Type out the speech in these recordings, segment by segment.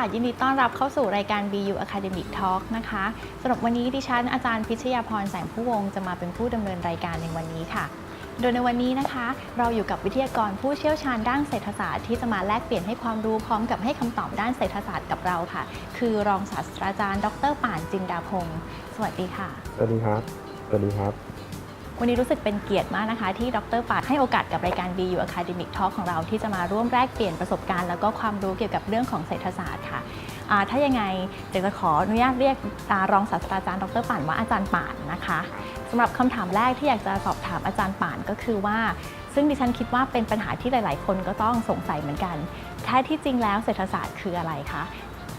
สวัสดีค่ะยินดีต้อนรับเข้าสู่รายการ BU Academic Talk นะคะสำหรับวันนี้ดิฉันอาจารย์พิชยาพรแสงผู้วงศ์จะมาเป็นผู้ดำเนินรายการในวันนี้ค่ะ โดยในวันนี้นะคะ เราอยู่กับวิทยากรผู้เชี่ยวชาญด้านเศรษฐศาสตร์ที่จะมาแลกเปลี่ยนให้ความรู้พร้อมกับให้คำตอบด้านเศรษฐศาสตร์กับเราค่ะ คือรองศาสตราจารย์ ดรป่านจินดาพงศ์สวัสดีค่ะ สวัสดีครับ สวัสดีครับ วันนี้รู้สึกเป็นเกียรติมากนะคะ ที่ดรปาดให้โอกาสกับรายการ BU Academic Talk ของเราที่จะมาร่วมแลกเปลี่ยนประสบการณ์แล้วก็ความรู้เกี่ยวกับเรื่องของเศรษฐศาสตร์ค่ะถ้ายังไงเดี๋ยวจะขออนุญาตเรียกอ่ารองศาสตราจารย์ดรป่านว่าอาจารย์ป่านนะคะสำหรับคำถามแรกที่อยากจะสอบถามอาจารย์ป่านก็คือว่า ซึ่งดิฉันคิดว่าเป็นปัญหาที่หลาย ๆ คนก็ต้องสงสัยเหมือนกันแท้ที่จริงแล้วเศรษฐศาสตร์คืออะไรคะ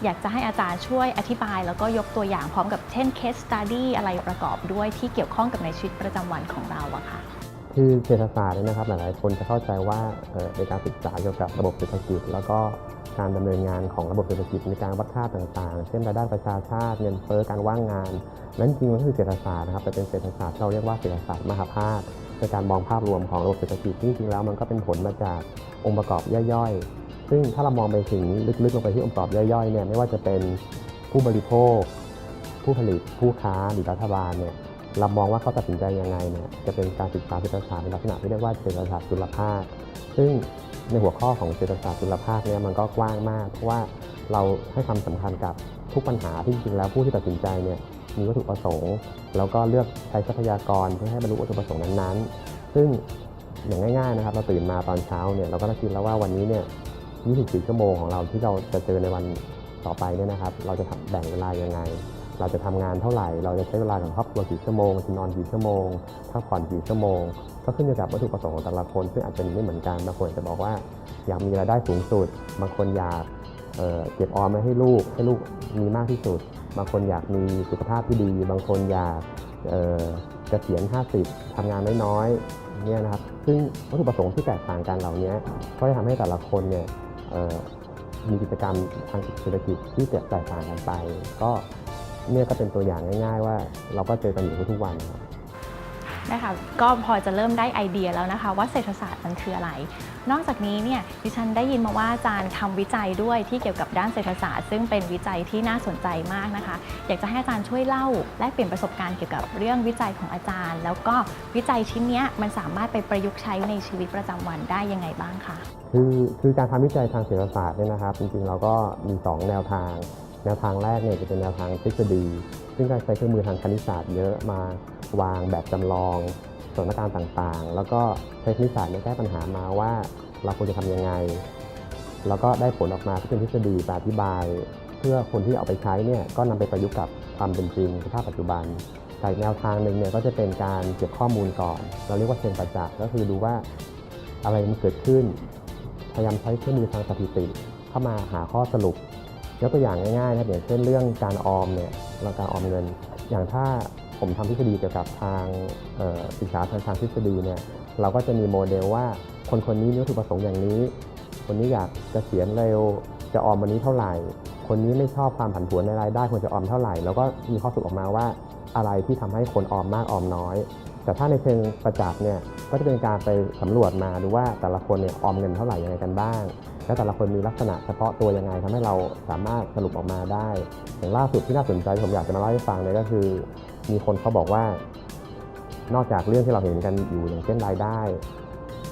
อยากจะให้อาจารย์ช่วยอธิบาย แล้วก็ยกตัวอย่างพร้อมกับเช่น case study อะไรประกอบด้วยที่เกี่ยวข้องกับในชีวิตประจำวันของเราอะค่ะคือเศรษฐศาสตร์เนี่ยนะครับหลายๆคนจะเข้าใจว่าในการศึกษาเกี่ยวกับระบบเศรษฐกิจ แล้วก็การดำเนินงานของระบบเศรษฐกิจในการวัดค่าต่างๆ เช่นรายได้ประชาชาติเงินเฟ้อการว่างงาน นั้นจริงมันก็คือเศรษฐศาสตร์นะครับแต่เป็นเศรษฐศาสตร์ที่เราเรียกว่าเศรษฐศาสตร์มหาภาคในการมองภาพรวมของระบบเศรษฐกิจที่จริงๆแล้วมันก็เป็นผลมาจากองค์ประกอบย่อยๆ ซึ่งถ้าเรามองไปถึงลึกๆลงไปที่องค์ประกอบย่อยๆเนี่ยไม่ว่าจะเป็นผู้บริโภค ผู้ผลิตผู้ค้าหรือรัฐบาลเนี่ยเรามองว่าเขาตัดสินใจยังไงเนี่ยจะเป็นการศึกษาเศรษฐศาสตร์ในลักษณะที่เรียกว่าเศรษฐศาสตร์จุลภาค ซึ่งในหัวข้อของเศรษฐศาสตร์จุลภาคเนี่ยมันก็กว้างมากเพราะว่าเราให้ความสำคัญกับทุกปัญหาที่จริงแล้วผู้ที่ตัดสินใจเนี่ยมีวัตถุประสงค์ แล้วก็เลือกใช้ทรัพยากรเพื่อให้บรรลุวัตถุประสงค์นั้นๆ ซึ่งอย่างง่ายๆนะครับเราตื่นมาตอนเช้าเนี่ยเราก็ต้องคิดแล้วว่าวันนี้เนี่ย 24 ชั่วโมงของเราที่เราจะเจอในวันต่อไปเนี่ยนะครับ เราจะทำแบ่งเวลายังไง เราจะทำงานเท่าไหร่ เราจะใช้เวลากับครอบครัวกี่ชั่วโมงจะนอนกี่ชั่วโมงพักผ่อนกี่ชั่วโมง ก็ขึ้นอยู่กับวัตถุประสงค์ของแต่ละคน ซึ่งอาจจะไม่เหมือนกัน บางคนจะบอกว่าอยากมีรายได้สูงสุด บางคนอยากเเก็บออมไว้ให้ลูก ให้ลูกมีมากที่สุด บางคนอยากมีสุขภาพที่ดี บางคนอยากเกษียณ 50ทำงานน้อยๆเนี่ยนะครับ ซึ่งวัตถุประสงค์ที่แตกต่างกันเหล่านี้ก็จะทำให้แต่ละคนเนี่ย มีกิจกรรมทางเศรษฐกิจที่แตกต่างกันไป ก็เนี่ยก็เป็นตัวอย่างง่าย ๆ ว่าเราก็เจอกันอยู่ทุกวันครับ นะคะก็พอจะเริ่มได้ไอเดียแล้วนะคะ ว่าเศรษฐศาสตร์มันคืออะไร นอกจากนี้เนี่ยดิฉันได้ยินมาว่าอาจารย์ทำวิจัยด้วยที่เกี่ยวกับด้านเศรษฐศาสตร์ ซึ่งเป็นวิจัยที่น่าสนใจมากนะคะ อยากจะให้อาจารย์ช่วยเล่า แลกเปลี่ยนประสบการณ์เกี่ยวกับเรื่องวิจัยของอาจารย์ แล้วก็วิจัยชิ้นนี้มันสามารถไปประยุกต์ใช้ในชีวิตประจำวันได้ยังไงบ้างคะคือคือการทำวิจัยทางเศรษฐศาสตร์เนี่ยนะครับ จริงๆเราก็มี 2 แนวทาง แนวทางแรกเนี่ยจะเป็นแนวทางทฤษฎี ซึ่งการใช้เครื่องมือทางคณิตศาสตร์เยอะมา วางแบบจำลองสถานการณ์ต่างๆ แล้วก็ใช้คณิตศาสตร์ในแก้ปัญหามาว่าเราควรจะทำยังไง แล้วก็ได้ผลออกมาที่เป็นทฤษฎีมาอธิบาย เพื่อคนที่เอาไปใช้เนี่ยก็นำไปประยุกต์กับความเป็นจริงสภาพปัจจุบันแต่อีกแนวทางหนึ่งเนี่ยก็จะเป็นการเก็บข้อมูลก่อน เราเรียกว่าเชิงประจักษ์ก็คือดูว่าอะไรมันเกิดขึ้น พยายามใช้เครื่องมือทางสถิติ เข้ามาหาข้อสรุปยกตัวอย่างง่ายๆนะครับอย่างเช่นเรื่องการออมเนี่ยเราการออมเงิน อย่างถ้า ผมทำทฤษฎีเกี่ยวกับทางศึกษาทางทางทฤษฎีเนี่ยเราก็จะมีโมเดลว่าคนคนนี้มีวัตถุประสงค์อย่างนี้ คนนี้อยากจะเสียณเร็วจะออมวันนี้เท่าไหร่ คนนี้ไม่ชอบความผันผวนในรายได้ควรจะออมเท่าไหร่ แล้วก็มีข้อสรุปออกมาว่าอะไรที่ทำให้คนออมมากออมน้อย แต่ถ้าในเชิงประจักษ์เนี่ยก็จะเป็นการไปสำรวจมาดูว่าแต่ละคนเนี่ยออมเงินเท่าไหร่ยังไงกันบ้าง และแต่ละคนมีลักษณะเฉพาะตัวยังไงทำให้เราสามารถสรุปออกมาได้ อย่างล่าสุดที่น่าสนใจผมอยากจะมาเล่าให้ฟังเนี่ยก็คือ มีคนเขาบอกว่า นอกจากเรื่องที่เราเห็นกันอยู่อย่างเช่นรายได้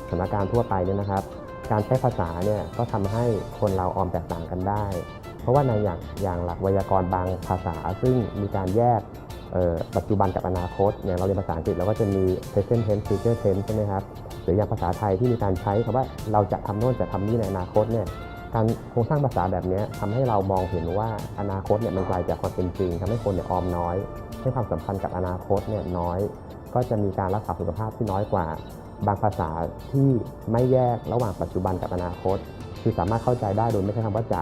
สถานการณ์ทั่วไปเนี่ยนะครับ การใช้ภาษาเนี่ยก็ทำให้คนเราออมแตกต่างกันได้ เพราะว่าในอย่างอย่างหลักไวยากรณ์บางภาษา ซึ่งมีการแยกปัจจุบันกับอนาคต อย่างเราเรียนภาษาอังกฤษเราก็จะมี present tense future tense ใช่ไหมครับ หรืออย่างภาษาไทยที่มีการใช้คำว่าเราจะทำโน่นจะทำนี่ในอนาคตเนี่ย การโครงสร้างภาษาแบบนี้ยทำให้เรามองเห็นว่าอนาคตเนี่ยมันไกลจากความเป็นจริงทำให้คนเนี่ยออมน้อย ให้ความสำคัญกับอนาคตเนี่ยน้อย ก็จะมีการรักษาสุขภาพที่น้อยกว่า บางภาษาที่ไม่แยกระหว่างปัจจุบันกับอนาคต คือสามารถเข้าใจได้โดยไม่ใช้คำว่าจะ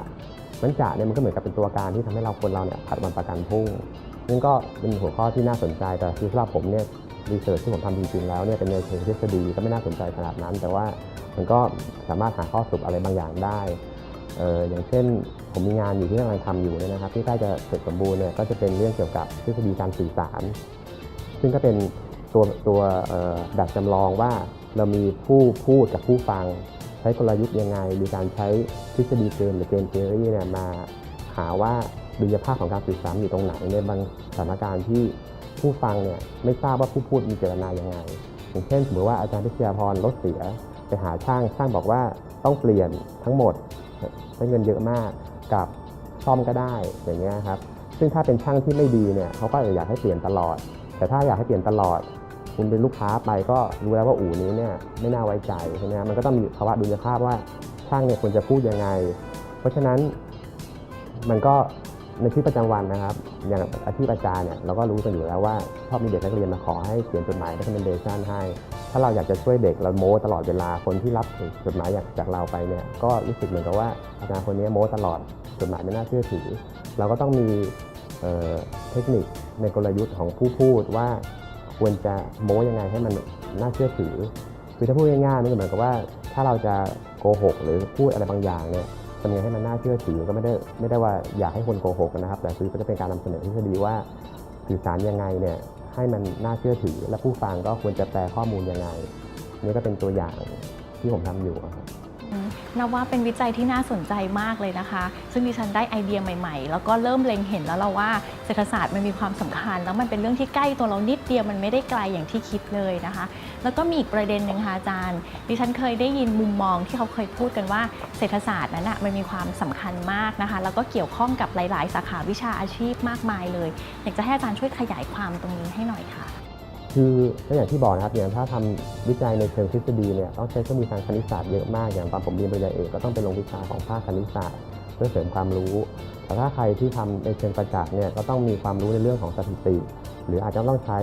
นั้นจะเนี่ยมันก็เหมือนกับเป็นตัวการที่ทำให้เราคนเราเนี่ยผัดวันประกันพรุ่งนั่นก็เป็นหัวข้อที่น่าสนใจแต่คือสำหรับผมเนี่ยรีเสิร์ชที่ผมทำจริงๆแล้วเนี่ยเป็นในเชิงทฤษฎีก็ไม่น่าสนใจขนาดนั้น แต่ว่ามันก็สามารถหาข้อสรุปอะไรบางอย่างได้ อออย่างเช่นผมมีงานอยู่ที่กำลังทำอยู่เนี่ยนะครับ ที่ใกล้จะเสร็จสมบูรณ์เนี่ยก็จะเป็นเรื่องเกี่ยวกับทฤษฎีการสื่อสาร ซึ่งก็เป็นตัวตัวเอ่อแบบจำลองว่าเรามีผู้พูดกับผู้ฟัง ใช้กลยุทธ์ยังไง มีการใช้ทฤษฎีเกมหรือเกมเทอรี่เนี่ยมาหาว่าดุลยภาพของการสื่อสารอยู่ตรงไหนในบางสถานการณ์ที่ผู้ฟังเนี่ยไม่ทราบว่าผู้พูดมีเจตนายังไง อย่างเช่นสมมติว่าอาจารย์พิชยาพรรถเสียไปหาช่างช่างบอกว่าต้องเปลี่ยนทั้งหมด ใช้เงินเยอะมากกับซ่อมก็ได้อย่างเงี้ยครับซึ่งถ้าเป็นช่างที่ไม่ดีเนี่ยเขาก็อยากให้เปลี่ยนตลอด แต่ถ้าอยากให้เปลี่ยนตลอด คุณเป็นลูกค้าไปก็รู้แล้วว่าอู่นี้เนี่ยไม่น่าไว้ใจใช่ไหมครับมันก็ต้องมีภาวะดุลยภาพว่าช่างเนี่ยควรจะพูดยังไง เพราะฉะนั้นมันก็ในชีวิตประจำวันนะครับ อย่างอาชีพอาจารย์เนี่ยเราก็รู้กันอยู่แล้วว่าชอบมีเด็กนักเรียนมาขอให้เขียนจดหมาย recommendation ให้ ถ้าเราอยากจะช่วยเด็กเราโม้ตลอดเวลาคนที่รับจดหมายจากเราไปเนี่ยก็รู้สึกเหมือนกับว่าอาจารย์คนนี้โม้ตลอดจดหมายไม่น่าเชื่อถือ เราก็ต้องมีเเทคนิคในกลยุทธ์ของผู้พูดว่าควรจะโม้ยังไงให้มันน่าเชื่อถือ คือถ้าพูดง่ายๆมันก็เหมือนกับว่าถ้าเราจะโกหก หรือพูดอะไรบางอย่างเนี่ยทำยังไงให้มันน่าเชื่อถือก็ไม่ได้ไม่ได้ว่าอยากให้คนโกหกนะครับ แต่คือก็จะเป็นการนำเสนอทฤษฎีว่าสื่อสารยังไงเนี่ย ให้มันน่าเชื่อถือ และผู้ฟังก็ควรจะแปลข้อมูลยังไง นี่ก็เป็นตัวอย่างที่ผมทำอยู่ครับ นับว่าเป็นวิจัยที่น่าสนใจมากเลยนะคะ ซึ่งดิฉันได้ไอเดียใหม่ ๆ แล้วก็เริ่มเล็งเห็นแล้วเราว่าเศรษฐศาสตร์มันมีความสำคัญ แล้วมันเป็นเรื่องที่ใกล้ตัวเรานิดเดียวมันไม่ได้ไกลอย่างที่คิดเลยนะคะ แล้วก็มีอีกประเด็นหนึ่งค่ะอาจารย์ ดิฉันเคยได้ยินมุมมองที่เขาเคยพูดกันว่าเศรษฐศาสตร์นั้นนะมันมีความสำคัญมากนะคะ แล้วก็เกี่ยวข้องกับหลาย ๆ สาขาวิชาอาชีพมากมายเลยอยากจะให้อาจารย์ช่วยขยายความตรงนี้ให้หน่อยค่ะ คือก็อย่างที่บอกนะครับอย่างถ้าทำวิจัยในเชิงทฤษฎีเนี่ยต้องใช้เครื่องมือทางคณิตศาสตร์เยอะมาก อย่างตอนผมเรียนปริญญาเอกก็ต้องไปลงวิชาของภาคคณิตศาสตร์เพื่อเสริมความรู้ แต่ถ้าใครที่ทำในเชิงประจักษ์เนี่ยก็ต้องมีความรู้ในเรื่องของสถิติ หรืออาจจะต้องใช้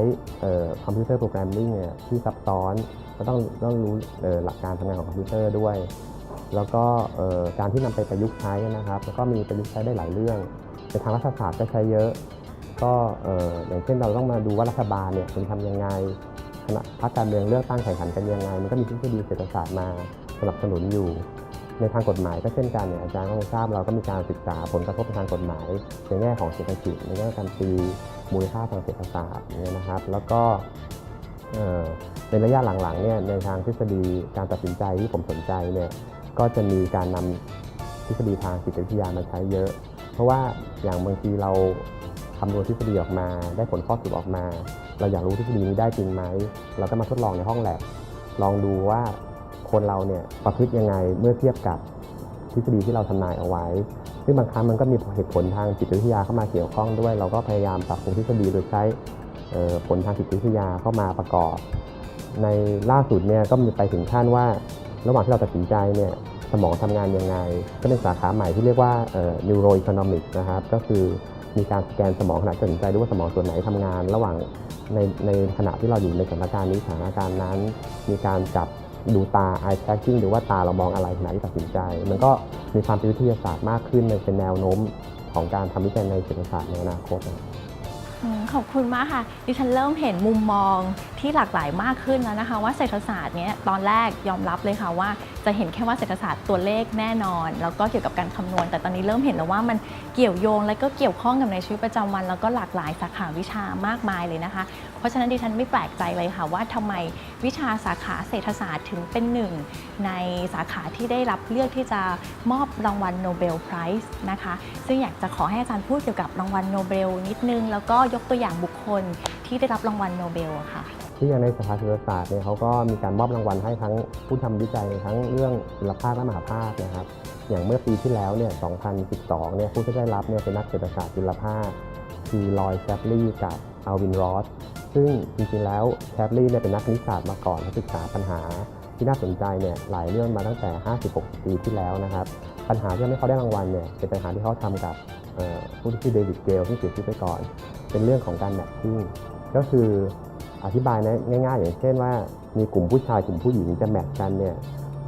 คอมพิวเตอร์โปรแกรมมิ่งเนี่ยที่ซับซ้อนก็ต้องต้องรู้หลักการทำงานของคอมพิวเตอร์ด้วย แล้วก็การที่นำไปประยุกต์ใช้นะครับแล้วก็มีประยุกต์ใช้ได้หลายเรื่องในทางรัฐศาสตร์ก็ใช้เยอะ ก็อย่างเช่นเราต้องมาดูว่ารัฐบาลเนี่ยควรทำยังไงคณะพรรคการเมืองเลือกตั้งแข่งขันกันยังไง มันก็มีทฤษฎีเศรษฐศาสตร์มาสนับสนุนอยู่ ในทางกฎหมายก็เช่นกันเนี่ยอาจารย์ก็คงทราบเราก็มีการศึกษาผลกระทบทางกฎหมาย ในแง่ของเศรษฐกิจในแง่การตีมูลค่าทางเศรษฐศาสตร์เนี่ยนะครับ แล้วก็ในระยะหลังๆเนี่ยในทางทฤษฎีการตัดสินใจที่ผมสนใจเนี่ยก็จะมีการนำทฤษฎีทางจิตวิทยามาใช้เยอะ เพราะว่าอย่างบางทีเราำนวณทฤษฎีออกมา ได้ผลข้อสรุปออกมา เราอยากรู้ทฤษฎีนี้ได้จริงไหม เราก็มาทดลองในห้องแลบลองดูว่าคนเราเนี่ยประพฤติยังไงเมื่อเทียบกับทฤษฎีที่เราทำนายเอาไว้ ซึ่งบางครั้งมันก็มีเหตุผลทางจิตวิทยาเข้ามาเกี่ยวข้องด้วย เราก็พยายามปรับปรุงทฤษฎีโดยใช้ผลทางจิตวิทยาเข้ามาประกอบ ในล่าสุดเนี่ยก็มีไปถึงขั้นว่า ระหว่างที่เราตัดสินใจเนี่ยสมองทำงานยังไง ก็เป็นสาขาใหม่ที่เรียกว่า neuroeconomics นะครับ ก็คือ มีการสแกนสมองขณะตัดสินใจด้วยว่าสมองส่วนไหนทำงาน ระหว่างในในขณะที่เราอยู่ในสถานการณ์นี้สถานการณ์นั้น มีการจับดูตา eye tracking หรือว่าตาเรามองอะไรขณะที่ตัดสินใจ มันก็มีความเป็นวิทยาศาสตร์มากขึ้นในเป็นแนวโน้มของการทำวิจัยในเศรษฐศาสตร์ในอนาคตนะ ขอบคุณมากค่ะ ดิฉันเริ่มเห็นมุมมองที่หลากหลายมากขึ้นแล้วนะคะ ว่าเศรษฐศาสตร์เนี้ยตอนแรกยอมรับเลยค่ะว่า จะเห็นแค่ว่าเศรษฐศาสตร์ตัวเลขแน่นอน แล้วก็เกี่ยวกับการคำนวณ แต่ตอนนี้เริ่มเห็นแล้วว่ามันเกี่ยวโยง และก็เกี่ยวข้องกับในชีวิตประจำวัน แล้วก็หลากหลายสาขาวิชามากมายเลยนะคะ เพราะฉะนั้นดิฉันไม่แปลกใจเลยค่ะว่าทำไมวิชาสาขาเศรษฐศาสตร์ถึงเป็นหนึ่งในสาขาที่ได้รับเลือกที่จะมอบรางวัลโนเบลไพรส์นะคะซึ่งอยากจะขอให้อาจารย์พูดเกี่ยวกับรางวัลโนเบลนิดนึงแล้วก็ยกตัวอย่างบุคคลที่ได้รับรางวัลโนเบลอะค่ะที่อย่างในสภาเศรษฐศาสตร์เนี่ยเขาก็มีการมอบรางวัลให้ทั้งผู้ทำวิจัยทั้งเรื่องจุลภาและมหาภาคนะครับ อย่างเมื่อปีที่แล้วเนี่ย 2012 เนี่ยผู้ที่ได้รับเนี่ยเป็นนักเศรษฐศาสตร์จุลภาคคือลอยแชปลีย์กับอัลวินรอสซึ่งจริงๆแล้วแชปลีย์เนี่ยเป็นนักคณิตศาสตร์มาก่อนเขาศึกษาปัญหาที่น่าสนใจเนี่ยหลายเรื่องมาตั้งแต่ 56 ปีที่แล้วนะครับ ปัญหาที่ทำให้เขาได้รางวัลเนี่ยเป็นปัญหาที่เขาทำกับผู้ที่ชื่อเดวิดเกลที่เสียชีวิตไปก่อน เป็นเรื่องของการแมทชิ่งก็คืออธิบายนะง่ายๆ อย่างเช่นว่ามีกลุ่มผู้ชายกลุ่มผู้หญิงจะแมทกันเนี่ย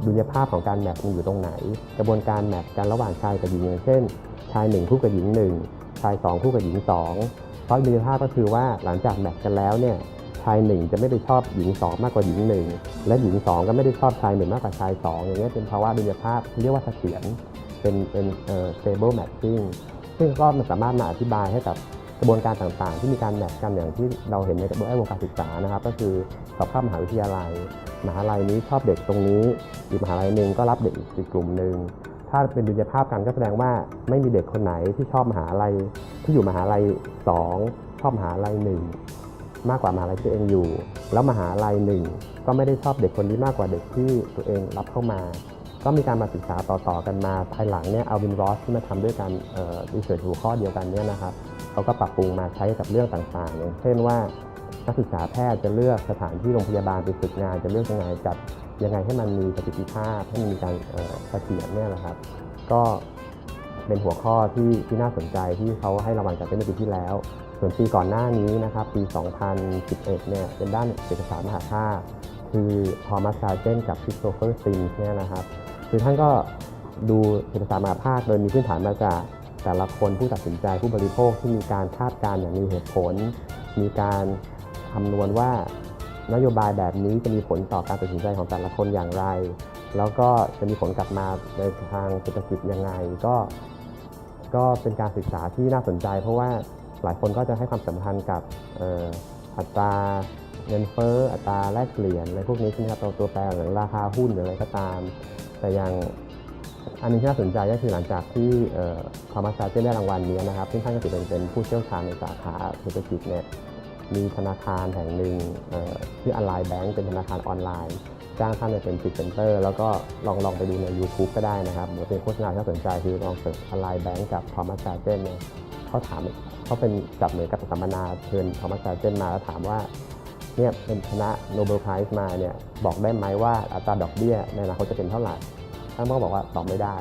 ดุลยภาพของการแมทมันอยู่ตรงไหน กระบวนการแมทกันระหว่างชายกับหญิงอย่างเช่น ชายหนึ่งคู่กับหญิงหนึ่งชายสองคู่กับหญิงสองเพราะดุลยภาพก็คือว่าหลังจากแมทกันแล้วเนี่ยชายหนึ่งจะไม่ได้ชอบหญิงสองมากกว่าหญิงหนึ่งและหญิงสองก็ไม่ได้ชอบชายหนึ่งมากกว่าชายสองอย่างเงี้ยเป็นภาวะดุลยภาพเรียกว่าเสถียรเป็นเป็นเอ่อ stable matching ซึ่งก็มันสามารถมาอธิบายให้กับ กระบวนการต่างๆ ที่มีการแมทกันอย่างที่เราเห็นในกระบวนการวงการศึกษานะครับ ก็คือสอบเข้ามหาวิทยาลัย มหาลัยนี้ชอบเด็กตรงนี้อีกมหาลัยหนึ่งก็รับเด็กอีกกลุ่มหนึ่งถ้าเป็นดุลยภาพกันก็แสดงว่าไม่มีเด็กคนไหนที่ชอบมหาลัยที่อยู่มหาลัยสองชอบมหาลัยหนึ่งมากกว่ามหาลัยที่ตัวเองอยู่ แล้วมหาลัยหนึ่งก็ไม่ได้ชอบเด็กคนนี้มากกว่าเด็กที่ตัวเองรับเข้ามา ก็มีการมาศึกษาต่อๆกันมาภายหลังเนี่ยเอาวินรอสที่มาทำด้วยกันรีเสิร์ชหัวข้อเดียวกันเนี่ยนะครับ เขาก็ปรับปรุงมาใช้กับเรื่องต่างๆอย่างเช่นว่านักศึกษาแพทย์จะเลือกสถานที่โรงพยาบาลไปฝึกงาน จะเลือกยังไงจัดยังไงให้มันมีประสิทธิภาพให้มีการเสถียรเนี่ยแหละครับ ก็เป็นหัวข้อที่ที่น่าสนใจที่เขาให้รางวัลจากเมื่อปีที่แล้ว ส่วนปีก่อนหน้านี้นะครับ ปี 2011 เนี่ยเป็นด้านเศรษฐศารมหาภาคคือพอมัสซาเจนกับคริสโตเฟอร์ซินเนี่ยนะครับ คือท่านก็ดูเศรษฐศารมหาภาคโดยมีพื้นฐานมาจาก แต่ละคนผู้ตัดสินใจผู้บริโภคที่มีการคาดการณ์อย่างมีเหตุผล มีการคำนวณว่านโยบายแบบนี้จะมีผลต่อการตัดสินใจของแต่ละคนอย่างไร แล้วก็จะมีผลกลับมาในทางเศรษฐกิจยังไงก็ ก็เป็นการศึกษาที่น่าสนใจ เพราะว่าหลายคนก็จะให้ความสำคัญกับอัตราเงินเฟ้ออัตราแลกเปลี่ยนอะไรพวกนี้ใช่ไหมครับตัวตัวแปรหรือราคาหุ้นหรืออะไรก็ตาม แต่อย่าง อันนึงที่น่าสนใจก็คือหลังจากที่คอมมาซาเจนได้รางวัลนี้นะครับ ซึ่งท่านก็ถือเป็นผู้เชี่ยวชาญในสาขาเศรษฐกิจเนี่ยมีธนาคารแห่งหนึ่งเอ่อที่อ l ไลน์แบงก์เป็นธนาคารออนไลน์ จ้างท่านเนี่ยเป็นพรีเซนเตอร์ แล้วก็ลองลองไปดูใน YouTube ก็ได้นะครับหรือเป็นโฆษณาที่น่าสนใจคือลองเสิร์ชอ l ไลน์แบงก์กับ Thomas s a r g e n เนี่ยเขาถามเขาเป็นจับเหมือนกับสัมมนาเชิญ Thomas s a r g e n มาแล้วถามว่าเนี่ยเป็นชนะโนเบลไพรส์มาเนี่ยบอกได้ไหมว่าอัตราดอกเบี้ยในอนาคตจะเป็นเท่าไหร่ ท่านก็บอกว่าตอบไม่ได้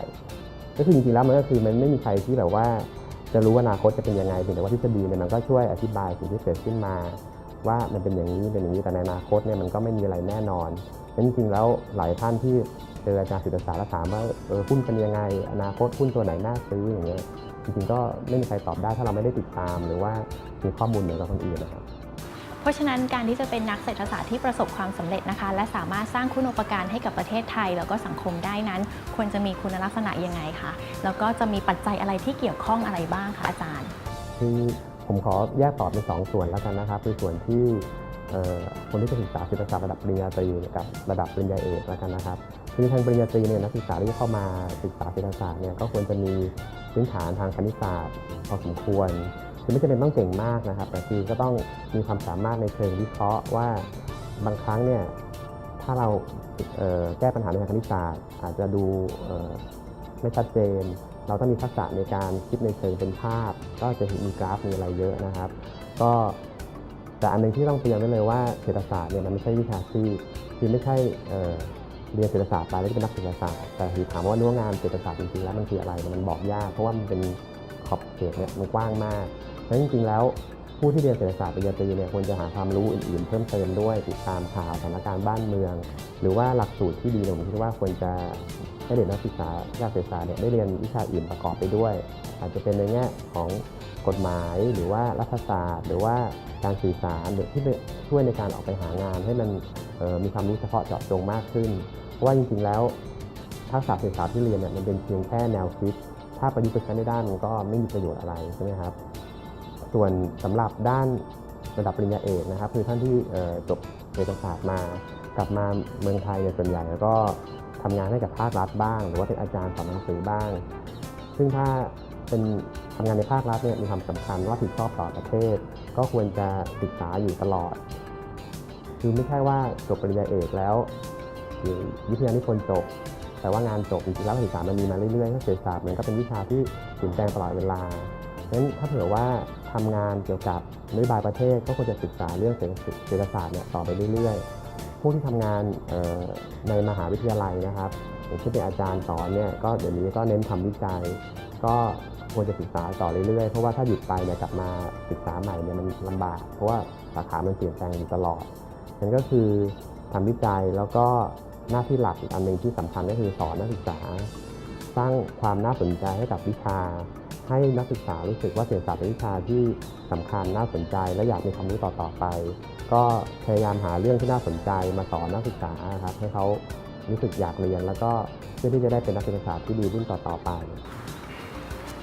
ก็คือจริงๆแล้วมันก็คือมันไม่มีใครที่แบบว่าจะรู้ว่าอนาคตจะเป็นยังไงเพียงแต่ว่าทฤษฎีเนี่ยมันก็ช่วยอธิบายสิ่งที่เกิดขึ้นมา ว่ามันเป็นอย่างนี้เป็นอย่างนี้แต่ในอนาคตเนี่ยมันก็ไม่มีอะไรแน่นอนงั้นจริงๆแล้วหลายท่านที่เจออาจารย์ศิลปศาสตร์แล้วถามว่าเออหุ้นเป็นยังไง อนาคตหุ้นตัวไหนน่าซื้ออย่างเงี้ยจริงๆก็ไม่มีใครตอบได้ถ้าเราไม่ได้ติดตามหรือว่ามีข้อมูลเหนือนกว่าคนอื่นนะครับ เพราะฉะนั้นการที่จะเป็นนักเศรษฐศาสตร์ที่ประสบความสำเร็จนะคะ และสามารถสร้างคุณูปการให้กับประเทศไทย แล้วก็สังคมได้นั้น ควรจะมีคุณลักษณะยังไงคะแล้วก็จะมีปัจจัยอะไรที่เกี่ยวข้องอะไรบ้างคะอาจารย์ คือผมขอแยกตอบเป็นสองส่วนแล้วกันนะครับคือส่วนที่คนที่จะศึกษาเศรษฐศาสตร์ระดับปริญญาตรีกับระดับปริญญาเอกแล้วกันนะครับคือทางปริญญาตรีเนี่ยนักศึกษาที่เข้ามาศึกษาเศรษฐศาสตร์เนี่ยก็ควรจะมีพื้นฐานทางคณิตศาสตร์พอสมควร คือไม่จำเป็นต้องเก่งมากนะครับ แต่คือก็ต้องมีความสามารถในเชิงวิเคราะห์ว่าบางครั้งเนี่ยถ้าเราเแก้ปัญหาในทางคณิตศาสตร์ อาจจะดูไม่ชัดเจน เราต้องมีทักษะในการคิดในเชิงเป็นภาพ ก็จะเห็นมีกราฟมีอะไรเยอะนะครับ ก็แต่อันหนึงที่ต้องเตือนไว้เลยว่าเศรษฐศาสตร์เนี่ยมันไม่ใช่วิชาชีพคือไม่ใช่เเรียนเศรษฐศาสตร์ไปแล้วจะเป็นนักเศรษฐศาสตร์แต่คือถามว่าเนื้องานเศรษฐศาสตร์จริงๆแล้วมันคืออะไรมันบอกยากเพราะว่ามันเป็นขอบเขตเนี่ยมันกว้างมาก เพราะจริงๆแล้วผู้ที่เรียนเศรษฐศาสตร์ปริญญาตรีเนี่ยควรจะหาความรู้อื่นๆ เพิ่มเติมด้วยติดตามข่าวสถานการณ์บ้านเมือง หรือว่าหลักสูตรที่ดีเนี่ยผมคิดว่าควรจะให้เด็กนักศึกษาด้านเศรษฐศาสตร์เนี่ยได้เรียนวิชาอื่นประกอบไปด้วย อาจจะเป็นในแง่ของกฎหมายหรือว่ารัฐศาสตร์ หรือว่าการสื่อสารหรือที่ช่วยในการออกไปหางาน ให้มันออมีความรู้เฉพาะเจาะจงมากขึ้นเพราะว่าจริงๆแล้วทักษะเศรษฐศาสตร์ที่เรียนเนี่ยมันเป็นเพียงแค่แนวคิดถ้าประยุกต์ไปใช้ในด้านมันก็ไม่มีประโยชน์อะไรใช่ไหมครับ ส่วนสำหรับด้านระดับปริญญาเอกนะครับ คือท่านที่จบเศรษฐศาสตร์มากลับมาเมืองไทยเนี่ยส่วนใหญ่แล้วก็ทำงานให้กับภาครัฐบ้าง หรือว่าเป็นอาจารย์สอนหนังสือบ้าง ซึ่งถ้าเป็นทำงานในภาครัฐเนี่ยมีความสำคัญว่าผิดชอบต่อประเทศ ก็ควรจะศึกษาอยู่ตลอด คือไม่ใช่ว่าจบปริญญาเอกแล้วหรือวิทยานิพนธ์จบ แต่ว่างานจบจริงๆแล้วศึกษามันมีมาเรื่อยๆถ้าเศรษฐศาสตร์มันก็เป็นวิชาที่เปลี่ยนแปลงตลอดเวลาเพราะฉะนั้นถ้าเผื่อว่า ทำงานเกี่ยวกับนโยบายประเทศก็ควรจะศึกษาเรื่องเศรษฐศาสตร์เนี่ยต่อไปเรื่อยๆ ผู้ที่ทำงานในมหาวิทยาลัยนะครับอย่างเช่นเป็นอาจารย์สอนเนี่ยก็เดี๋ยวนี้ก็เน้นทำวิจัย ก็ควรจะศึกษาต่อเรื่อยๆ เพราะว่าถ้าหยุดไปเนี่ยกลับมาศึกษาใหม่เนี่ยมันลำบาก เพราะว่าสาขามันเปลี่ยนแปลงอยู่ตลอดนั่นก็คือทำวิจัยแล้วก็หน้าที่หลักอีกอันหนึ่งที่สำคัญก็คือสอนนักศึกษา สร้างความน่าสนใจให้กับวิชา ให้นักศึกษารู้สึกว่าเศรษฐศาสตร์เป็นวิชาที่สำคัญน่าสนใจ และอยากมีความรู้ต่อๆไป ก็พยายามหาเรื่องที่น่าสนใจมาสอนนักศึกษาครับให้เขารู้สึกอยากเรียน แล้วก็เพื่อที่จะได้เป็นนักศึกษาที่ดีรุ่นต่อๆไป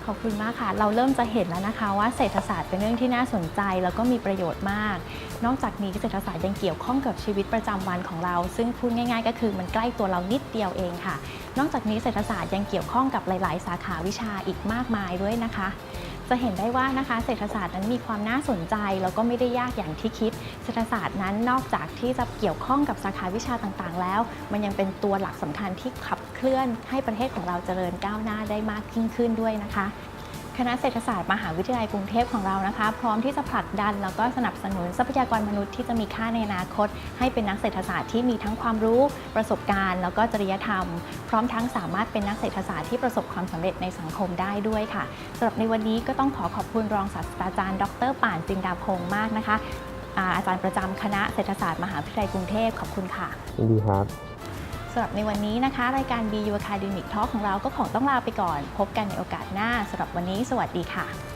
ขอบคุณมากค่ะ เราเริ่มจะเห็นแล้วนะคะว่าเศรษฐศาสตร์เป็นเรื่องที่น่าสนใจ แล้วก็มีประโยชน์มาก นอกจากนี้เศรษฐศาสตร์ยังเกี่ยวข้องกับชีวิตประจำวันของเรา ซึ่งพูดง่าย ๆ ก็คือมันใกล้ตัวเรานิดเดียวเองค่ะ นอกจากนี้เศรษฐศาสตร์ยังเกี่ยวข้องกับหลาย ๆ สาขาวิชาอีกมากมายด้วยนะคะ จะเห็นได้ว่านะคะเศรษฐศาสตร์นั้นมีความน่าสนใจ แล้วก็ไม่ได้ยากอย่างที่คิด เศรษฐศาสตร์นั้นนอกจากที่จะเกี่ยวข้องกับสาขาวิชาต่าง ๆ แล้ว มันยังเป็นตัวหลักสำคัญที่ขับ เคลื่อนให้ประเทศของเราเจริญก้าวหน้าได้มากยิ่งขึ้นด้วยนะคะคณะเศรษฐศาสตร์มหาวิทยาลัยกรุงเทพของเรานะคะ พร้อมที่จะผลักดันแล้วก็สนับสนุนทรัพยากรมนุษย์ที่จะมีค่าในอนาคต ให้เป็นนักเศรษฐศาสตร์ที่มีทั้งความรู้ ประสบการณ์ แล้วก็จริยธรรม พร้อมทั้งสามารถเป็นนักเศรษฐศาสตร์ที่ประสบความสำเร็จในสังคมได้ด้วยค่ะสำหรับในวันนี้ก็ต้องขอขอบคุณรองศาสตราจารย์ ดรป่านจินดาพงศ์มากนะคะอาจารย์ประจำคณะเศรษฐศาสตร์มหาวิทยาลัยกรุงเทพขอบคุณค่ะดีครับ สำหรับในวันนี้นะคะ รายการ BU Academic Talk ของเราก็ขอต้องลาไปก่อน พบกันในโอกาสหน้าสำหรับวันนี้ สวัสดีค่ะ